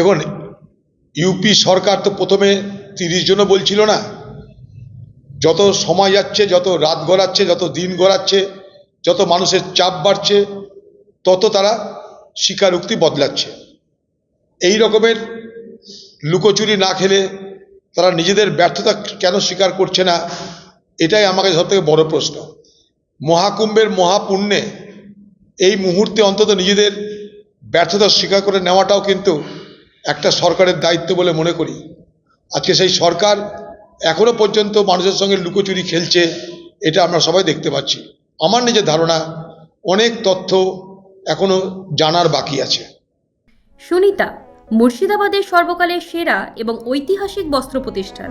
দেখুন ইউপি সরকার তো প্রথমে তিরিশ জনও বলছিল না। যত সময় যাচ্ছে, যত রাত গড়াচ্ছে, যত দিন গড়াচ্ছে, যত মানুষের চাপ বাড়ছে, তত তারা স্বীকারোক্তি বদলাচ্ছে। এই রকমের লুকোচুরি না খেলে তারা নিজেদের ব্যর্থতা কেন স্বীকার করছে না, এটাই আমাকে সব থেকে বড় প্রশ্ন। মহাকুম্ভের মহাপুণ্যে এই মুহূর্তে অন্তত নিজেদের ব্যর্থতা স্বীকার করে নেওয়াটাও কিন্তু একটা সরকারের দায়িত্ব বলে মনে করি। আজকে সেই সরকার এখনও পর্যন্ত মানুষের সঙ্গে লুকোচুরি খেলছে, এটা আমরা সবাই দেখতে পাচ্ছি। আমার নিজের ধারণা, অনেক তথ্য এখনও জানার বাকি আছে। সুনিতা, মুর্শিদাবাদের সর্বকালের সেরা এবং ঐতিহাসিক বস্ত্র প্রতিষ্ঠান।